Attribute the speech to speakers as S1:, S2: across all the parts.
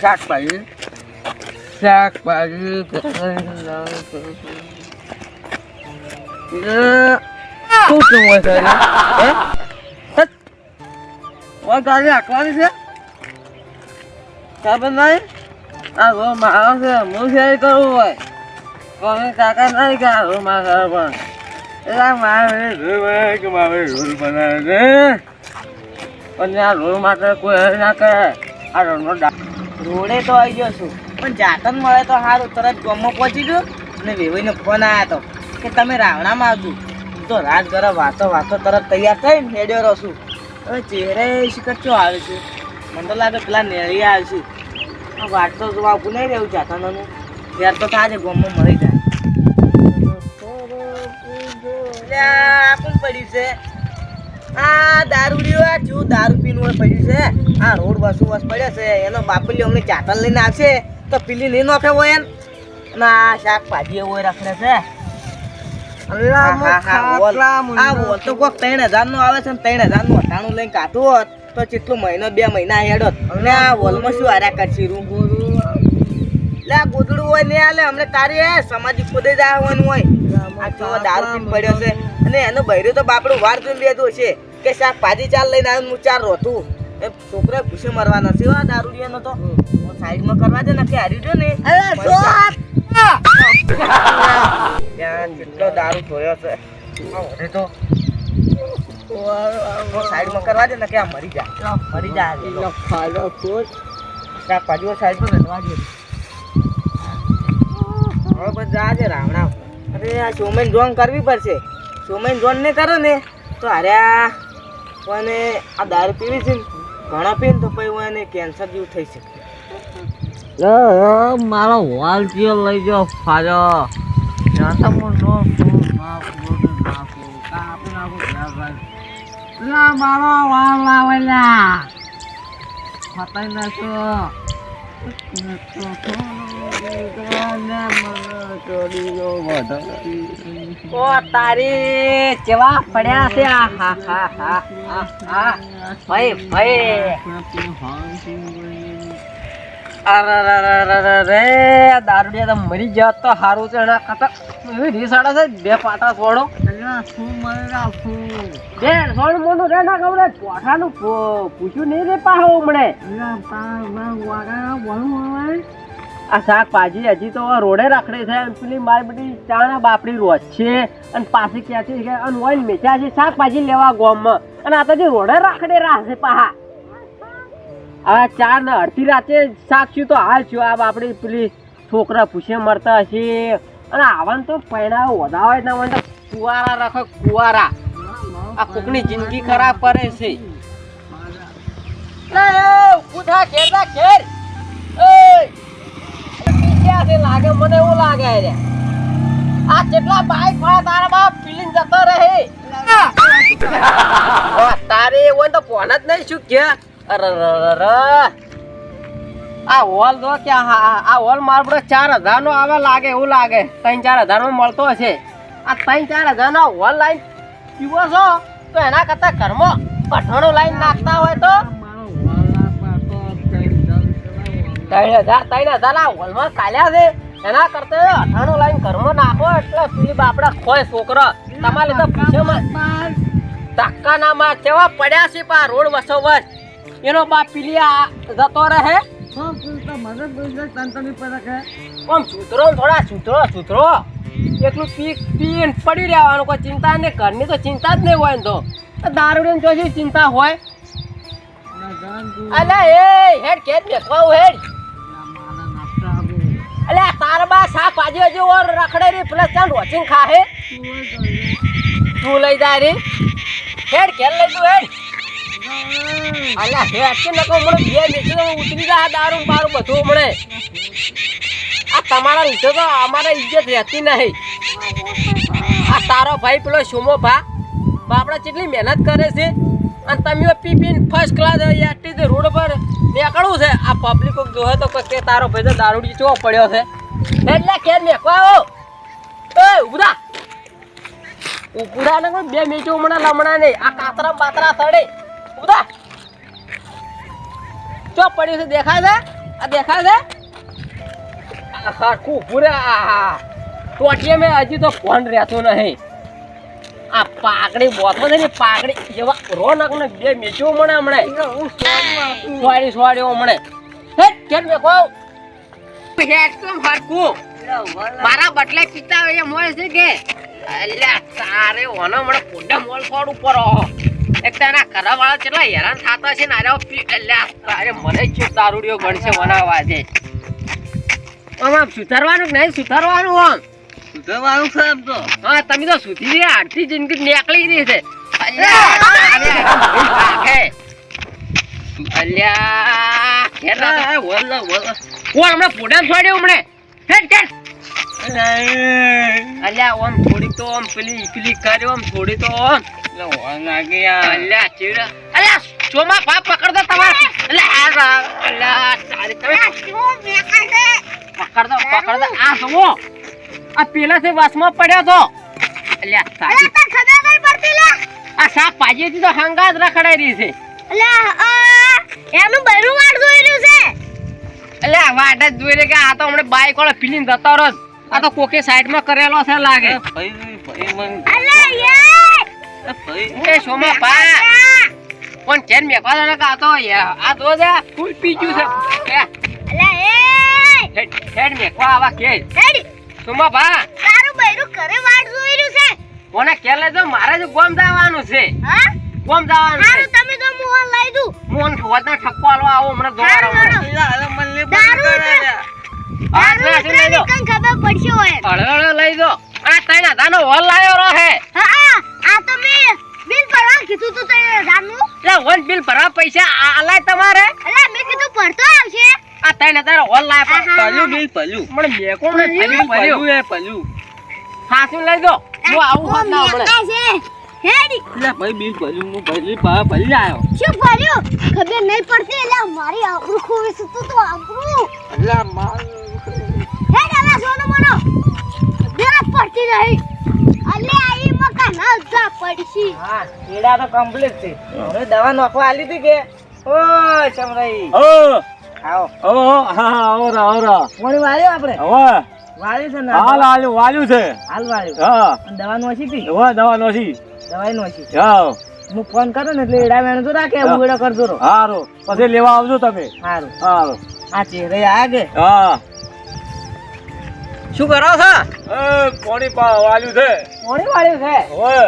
S1: શાકભાજી શાકભાજી શું કેવું હોય છે હે ઓય ગાડી હાંકવાની છે ખબર નહીં આ રો મારો છે હું છે એ કરવું હોય કોઈ કાકા નહીં કે આ રો મારા ઘર પણ એટલે મારે રોલ બનાવે કે મારે રોલ બનાવે છે પણ આ રોડ માટે કોઈ ના કરે. આ રોડનો
S2: રોડે તો આવી ગયો છું. પણ જાતન મળે તો સારું તરત ગામમાં પહોંચી ગયો અને વેવાઈને ફોન આવ્યો હતો કે તમે રાવણામાં આવજો. હું તો રાત ગરમ વાતો વાતો તરત તૈયાર થઈને હેડ્યો રહો છું. હવે ચહેરે શિખર ચો આવે છે. મને તો લાગે પેલા નેળી આવે છે. આ વાત તો જોવા ભૂલાઈ નહીં રહેવું જાતનનું. ત્યાર તો થાય ગામમાં મળી જાય. કોણ પડ્યું છે. આ દારૂ આ શું દારૂ પીનું હોય પડ્યું છે. આ રોડ વસુ વસ પડ્યો છે. એનો બાપલ્યો અમને ચાટલ લઈને આવશે. તો પીલી નહીં નોખે હોય એમ અને આ શાકભાજી હોય રખડે છે. આ. તો કોક ત્રણ હજારનું આવે છે ને ત્રણ હજારનું અઠાણું લઈને કાઢું હોત તો કેટલો મહિનો બે મહિના હેડોત અને આ વોલમાં શું હાર્યા કરશે રૂમ? લે ગોદડું હોય ને આલે અમને તારી એ સમાજી ખુદે જ આવવાનું હોય. આ જો દારૂ પીને પડ્યો છે. અને એનું બૈરું તો બાપડું વાર જોઈને બેઠું છે. કે શાકભાજી ચાલ લઈને આવ્યો હું ચાર રોતું. એ છોકરા ભૂસે મરવાનો છે આ દારૂડિયાનો તો. સાઈડમાં કરવા દે નથી હારી રહ્યો ને? ત્યાં કેટલો દારૂ થયો છે. તો. હું સાઈડમાં કરવા દે ને કે આ મરી જાય મરી જાય
S1: ફાયદો ખોટ.
S2: શાકભાજીઓ સાઈડમાં રડવા દે હવે બસ જાજે રાવણા. અરે આ સોમેન જોન કરવી પડશે. સોમેન જોન ને કરો ને તો અરે કોઈને આ દારૂ પીવી છે ઘણા પીને તો પછી હું એને કેન્સર જેવું થઈ શકે.
S1: મારો વાલ ચિયો લઈ જાઓ, ફાજો. મારો વાલ લાવેલા. ફતાઈ નાખો.
S2: ઓ તારી કેવા પડ્યા છે? આ હા ભાઈ ભાઈ અરે દારૂડિયા તો મરી જાત તો સારું છે એના કરતા એવી રીસાડા છે બે પાટા છોડો બે સોળ મોનું રે ના ગવરે પોઠાનું પૂછ્યું નહીં રે પાહો હમણે. આ શાકભાજી હજી તો રોડે રાખડે છે પેલી મારી બધી ચાણા બાપડી રોજ છે અને પાછી ક્યાંથી છે અને ઓઈલ મેચ્યા છે શાકભાજી લેવા ગોમમાં. અને આ તો જે રોડે રાખડે રાખશે પાહા. આ ચાર ને અડધી રાતે સાક્ષી તો હાલ છું. આ આપણી પેલી છોકરા પૂછે મરતા હશે. અને આવન તો પૈણા વધાવે ના હોય તો કુવારા રાખો કુવારા. આ કોકની જિંદગી ખરાબ કરે છે. થા, ઘેર થા, ઘેર. લાગે? મને એવું લાગે રે. આ કેટલા બાઈક વાળા તારા બાપ પીલીને જતો રહે. ઓ, તારે એવું તો ફોન જ નહીં શું કે? આ હોલ તો કે આ હોલ માર બધો ચાર હજાર નો આવે લાગે એવું લાગે. ત્રણ ચાર હજારમાં મળતો હશે. આ ત્રણ ચાર હજાર નો હોલ લાઈન પીવો છો? તો એના કરતા ઘરમાં પઠાણો લાઈન નાખતા હોય તો? ત્રણ હજાર ત્રણ હજાર આ હોલમાં કાલ્યા છે. એના કરતા અઠાણું લાઈન ઘરમાં નાખો એટલે પેલી બાપડા ખોય છોકરો. તમારે તો પૂછે ધક્કા ના માર કેવા પડ્યા છે પા રોડ વસો વસ. એનો બાપ પેલી જતો રહે. આમ સુધરો થોડા સુધરો સુધરો. એટલું પી પીને પડી રહેવાનું કોઈ ચિંતા નહીં ઘરની તો ચિંતા જ નહીં હોય ને તો. દારૂ જો શું ચિંતા હોય. અલે એ હેડ કેટ બેસવા હેડ. અલે તાર બા શાક ભાજી હજુ ઓર રખડે રી પ્લસ ચાલ વોચિંગ ખાહે તું લઈ જાય રે. હેડ ઘેર લઈ તું હેડ. અલ્યા કે નકો મને બે મિનિટ ઉતરી જા દારૂ મારું બધું મળે. આ તમારા લીધે તો અમારે ઇજ્જત રહેતી નહીં. આ તારો ભાઈ પેલો સુમો ભા બાપડા કેટલી મહેનત કરે છે. અને તમે પી પીને ફર્સ્ટ ક્લાસ એક્ટી રોડ પર નીકળવું છે. આ પબ્લિક જોહે તો કે તારો ભાઈ તો દારૂડી ચો પડ્યો છે. એટલે કે મેકો આવો. એ ઉપડા ને બે મિનિટ હમણાં લમણા નહીં. આ કાતરા બાતરા સડે. ઉભરા ચો પડ્યું છે દેખાય છે? આ દેખાય છે? સરખું પૂરે ટોટીએ મેં હજી તો ફોન રહેતો નહીં. આ પાકડી બોથો છે ને પાકડી એવા રોનક ને બે મેચ્યો મને હમણે. સ્વાડી સ્વાડ્યો હમણે હે કેમ મેકો હેડ કેમ હરકું મારા બટલે ચિત્તા હોય મોય છે કે? અલ્યા તારે ઓનો મને પોડા મોલ ફોડ ઉપર. એક તો એના વાળા કેટલા હેરાન થતા છે ને અરે મને જ ચૂપ ગણશે બનાવવા દે આમ આમ સુધારવાનું કે નહીં? સુધારવાનું આમ.
S1: સુધારવાનું છે એમ તો.
S2: હા તમે તો સુધી રહી આડતી જિંદગી નીકળી રહી છે. અલ્યા હમણાં પોડા છોડ્યો હમણે. હેડ હેડ. અલ્યા. ઓમ થોડી તો ઓમ પેલી પેલી કર્યો ઓમ થોડી તો ઓમ.
S1: એટલે
S2: ચોમા પાપ તમારે. આ જુઓ. આ પેલા થી વાસમાં પડ્યો તો આ સાપ પાજીથી તો હંગાત રખડાઈ રહી છે.
S3: એનું બૈરું વાળ જોઈ રહ્યું છે.
S2: અલ્યા વાટ જ જોઈ રે કે આ તો હમણાં બાઈક વાળો પીલીને જતો રહ્યો આ તો કોકે સાઈડમાં કરેલો છે લાગે.
S1: ભાઈ, ભાઈ, મને- એ.
S2: સોમા પા કોણ કેમ મે દો ન કાતો આ આ તો જા ફૂલ પીજ્યું છે. એ,
S3: અલે એ!
S2: હેડ મે કો આવા કે.
S3: હેડી.
S2: સોમા પા
S3: તારું બૈરું કરે વાડ જોઈ રહ્યું છે.
S2: કોને કે તો મારે જ ગોમ જવાનું છે.
S3: હા?
S2: ગોમ જવાનું છે.
S3: તમે તો મોહન લઈ દઉં.
S2: મોન ફોજના ઠક્કો આલો આવો હમણાં રહો
S3: હારું.
S1: મને લે
S3: દારૂ
S1: કરે
S3: છે.
S1: યાર.
S2: હા,
S3: તારું
S2: લઈ દો
S3: કઈ ખબર પડશે હોય.
S2: હળવે લઈ દો આ તઈ ના દાનો હોલ લાયો રહે.
S3: હા હા. આ તો મેં બિલ ભરવા કીધું તું તે જાનું
S2: એટલે વન બિલ ભરવા પૈસા આ આલાય તમારે?
S3: મેં કીધું ભરતો આવશે.
S2: આ તઈ ના દાનો હોલ લાય પણ.
S1: પલ્યું બિલ, પલ્યું.
S2: પણ મેકો ને
S3: પલ્યું?
S1: એ, પલ્યું.
S2: હાસું લઈ દો. હું આવું હોત ના હમણાં
S3: છે? હેડી
S1: એટલે ભાઈ, બિલ પલ્યું. હું પલ્યું, પા- પલ્યું આવ્યો.
S3: શું ભર્યું? ખબર નહીં પડતી. એટલે મારી આબરૂ ખોવી છે તો આબરૂ.
S1: એટલે માર-
S3: હેડ હવે સોનો મનો. બેરા પડતી નહીં. અલે આઈ મકા ના પડશી.
S4: હા કેડા તો કમ્પ્લીટ છે. હવે દવા નાખવા આલી હતી કે? ઓ ચમરાઈ.
S5: ઓ
S4: આવો.
S5: ઓ હા. હા આવો રા આવો રા.
S4: મોડી વાળ્યો આપણે?
S5: હવે
S4: વાળ્યું છે ને
S5: હાલ હાલ વાળ્યું છે.
S4: હાલ વાળ્યું.
S5: હા.
S4: દવા નોશી હતી?
S5: હવે દવા નોશી.
S4: દવા નોશી.
S5: હા.
S4: હું ફોન કરો ને એટલે એડા વેણ તો રાખે
S5: હા.
S4: હું એડા કરતો રહો
S5: હારું. પછી લેવા આવજો તમે.
S4: સારું
S5: હારું.
S4: આ ચહેરે આગે.
S5: હા.
S2: શું કરો છો?
S5: કોણી પા વાલ્યું છે.
S2: કોણી વાળ્યું છે?
S5: ઓય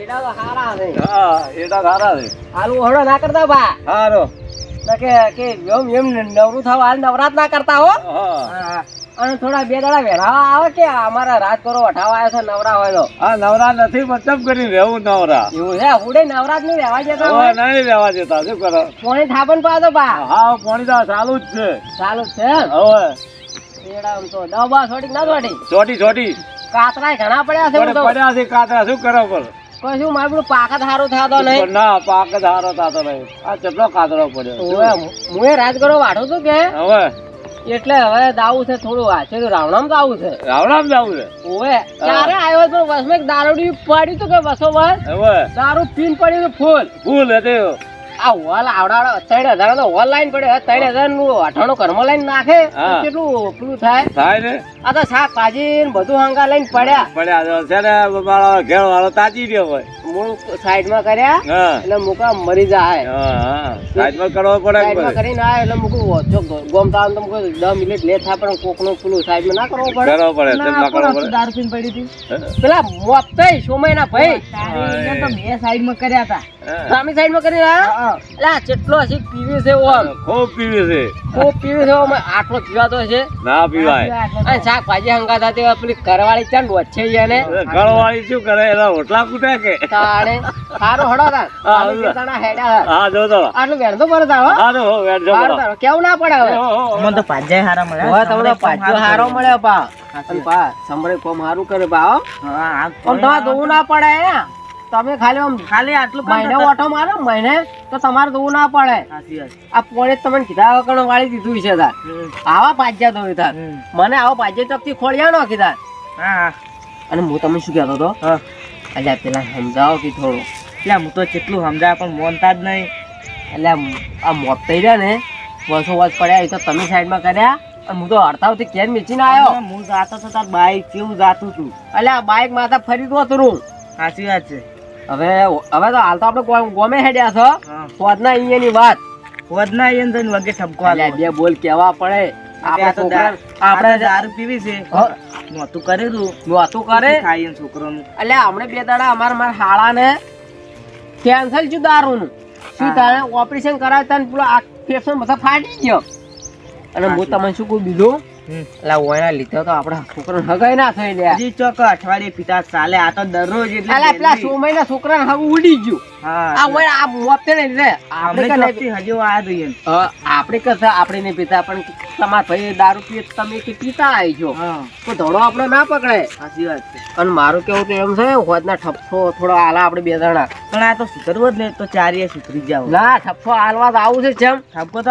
S2: એડા તો હારા છે.
S5: હા એડા હારા છે.
S2: હાલ ઓહડો ના કરતા બા.
S5: હારો.
S2: કે કે એમ એમ નવરું થવા હાલ નવરાત ના કરતા હો.
S5: હા.
S2: હા, અને થોડા બે દાડા વેરા આવે કે અમારા રાત કરો વઠાવા આવ્યો છે નવરા હોય તો?
S5: હા નવરા નથી મતલબ કરી રહેવું નવરા?
S2: એવું છે? હુડે નવરાત નહીં રહેવા જતા હોય?
S5: નહીં રહેવા જતા શું કરો?
S2: પોણી થાપન પાડો બા.
S5: હા પોણી તો ચાલુ જ છે.
S2: ચાલુ જ છે
S5: હવે.
S2: તો ના ઘણા પડ્યા છે
S5: પડ્યા છે કાતરા શું કરો પર
S2: કોઈ મારું પેલું પાક જ નહીં.
S5: ના પાક હારો થતો નહીં. આ કેટલો કાતરો પડ્યો
S2: હું મુએ રાત કરો વાઢો તો કે?
S5: હવે?
S2: એટલે હવે દાવું છે થોડું વાંચે છે રાવણામ દાવું છે.
S5: રાવણામ દાવું છે?
S2: ઓવે ક્યારે આવ્યો તો વસમાં દારૂડી પડ્યું તું કે વસો બસ
S5: હવે?
S2: દારૂ પીન પડ્યું ફૂલ.
S5: ફૂલ હતી.
S2: આ હોલ આવડાવડા ત્રણ હજાર નો હોલ લાઈન પડે ત્રણ હજારનું અઠાણું કર્મ લાઈન નાખે. કેટલું પેલું થાય?
S5: થાય ને?
S2: આ તો શાકભાજી ને બધું હંગા લઈને પડ્યા.
S5: પડ્યા છે ને મારો ઘેર વાળો તાજી રહ્યો હોય.
S2: મૂળ સાઈડમાં કર્યા એટલે મુકા મરી જાય.
S5: સાઈડમાં કરવો પડે
S2: કરીને આવે એટલે મૂકું જો ગોમતા આવે તો મૂકું દસ મિનિટ લેટ થાય પણ કોકનું પેલું સાઈડમાં ના કરવું પડે.
S5: કરવો પડે
S4: ના,
S5: કરવો પડે.
S4: દારૂ પીને પડી હતી.
S2: પેલા મોપતઈ સોમયના ભાઈ.
S4: ના ભાઈ મેં સાઈડ સાઈડમાં કર્યા હતા.
S2: સામી સાઈડમાં કરી
S4: હા.
S2: એટલે આ જેટલો હજી છે ઓમ.
S5: ખૂબ પીવે છે.
S2: ખૂબ પીવી છે ઓમ આટલો પીવાતો છે
S5: ના પીવાય.
S2: અને શાકભાજી હંગા થતી પેલી ઘરવાળી ચાંદ વચ્ચે
S5: શું કરે? રોટલા કૂટે કે?
S2: તાણે. સારું હડો હેડા
S5: હા જો તો
S2: આટલું હો. કેવું ના પડે હવે?
S4: અમને તો પાંજાય હારા મળ્યા
S2: હવે તમને પાછો હારો મળ્યો. પા.
S4: સાચી
S2: અને પા સમરે કોમ હારું કરે બા હો.
S4: હા આ
S2: પણ ના પડે. તમે ખાલી આમ
S4: ખાલી આટલું
S2: મહિને ઓટો મારો મહિને તો તમારે જોવું ના પડે. આ પોણે તમને કીધા વગર વાળી દીધું છે તાર. આવા પાજ્યા તો તાર. મને આવો પાજ્યા ચોકથી ખોળ્યા નો કીધા. અને હું તમને શું કહેતો હતો. એટલે પેલા સમજાવો કે થોડું.
S4: એટલે હું તો કેટલું સમજાવ પણ મોનતા જ નહીં.
S2: એટલે આ મોત થઈ રહ્યા ને વર્ષો વર્ષ પડ્યા એ તો તમે સાઈડમાં કર્યા? અને હું તો હડતાવથી કેન મેચીને આવ્યો.
S4: હું જાતો તો તાર બાઈક કેવું જાતું છું
S2: એટલે આ બાઇક માથા ફરી તો હતું
S4: સાચી વાત છે.
S2: હવે હવે તો હાલ તો આપણે ગોમે હેડ્યા છો. સ્વાદના અહીંયાની વાત.
S4: વધના અહીંયા જઈને વગે ઠપકો
S2: બે બોલ કેવા પડે.
S4: આપણે તો આપણે
S2: આપણે
S4: દારૂ પીવી છે.
S2: હા.
S4: નહોતું કરેલું
S2: નહોતું કરે?
S4: ખાઈ એમ
S2: એટલે હમણાં બે દાડા અમારા મારા હાળાને કેન્સલ છું દારૂનું. શું તારે ઓપરેશન કરાવતા ને પેલો આ ફેફસાનો બધા ફાટી ગયો. અને હું તમને શું કહું બીજું. એટલે ઓયના લીધે તો આપણા છોકરાને હગાઈ ના થઈ
S4: ચોક અઠવાડિયે પીતા ચાલે આ તો દરરોજ એટલે
S2: અલા પેલા
S4: daily.
S2: સોમયના છોકરાને હગ ઉડી ગયું. આ ઓય આ મોત ને લીધે આપણે
S4: આપણે
S2: કે નહીં-
S4: ચોકથી હજી આ જોઈએ
S2: આપણે કશે આપણે નહીં પીતા પણ તમારા ભાઈ દારૂ પીએ તમે કે પીતા આવી છો તો ધોળો આપણે ના પકડે
S4: સાચી વાત છે.
S2: અને મારું કેવું તો એમ છે હોદના ઠપકો થોડો આલા આપણે બે જણા.
S4: પણ આ તો સુધરવો જ ને તો ચારીએ સુધરી જાવ
S2: ના ઠપકો આલવા તો આવું છે જેમ.
S4: ઠપકો તો